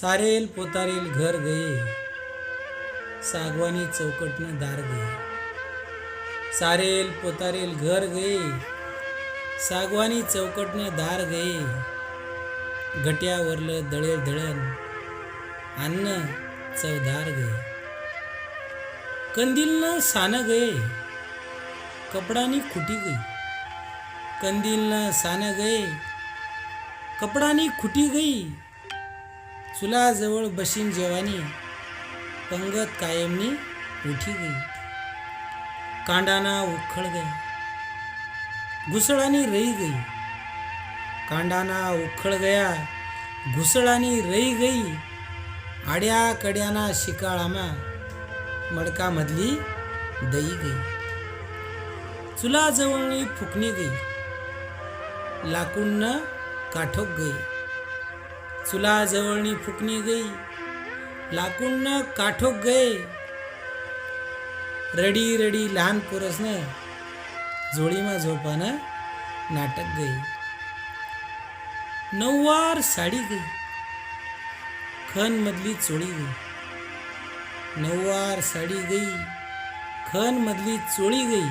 सारेल पोतारेल घर गये. सागवानी चौकटनं दार गये. सारेल पोतारेल घर गये. सागवानी चौकटनं दार गये. घट्यावरलं दळेल दळण अन्न चवदार गये. कंदीलनं सानं गये. कपडानी खुटी गई. कंदीलनं सानं गये. कपडानी खुटी गई. चुलाजवळ बशीन जेवानी पंगत कायमनी उठी गई कांडाना उखळ गया घुसळानी रही गई कांडाना उखळ गया घुसळानी रही गई. आड्या कड्याना शिकाळामा मडकामधली दई गई. चुलाजवळनी फुकणी गई. लाकूडनं काठोक गई. चुलाजवळनी फुकणी गई लाकूडनं काठोक गए. रडी रडी लहान पोरसनं जोडीमा झोपानं नाटक गई. नऊवार साडी गई खन मधली चोळी गई. नऊवार साडी गई खन मधली चोळी गई.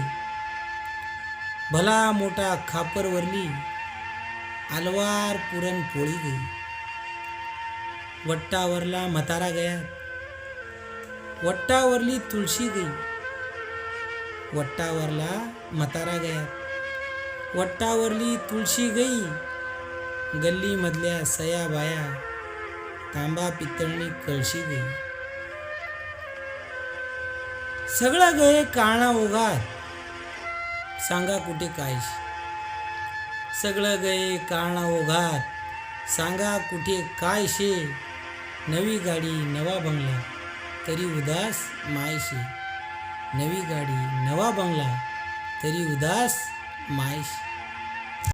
भला मोठा खापरवरली आलवार पुरण पोळी गई. वट्टावरला म्हातारा गया वट्टावरली तुळशी गई। वट्टावरला म्हातारा गया वट्टावरली तुळशी गई। गल्लीमधल्या सया बाया तांबा पितळणी कळशी गई। सगळं गये काळा ओघात सांगा कुठे काय सगळं गये काळणा ओघात सांगा कुठे काय शे नवी गाडी नवा बंगला. तरी उदास मायशी. नवी गाडी नवा बंगला. तरी उदास मायशी.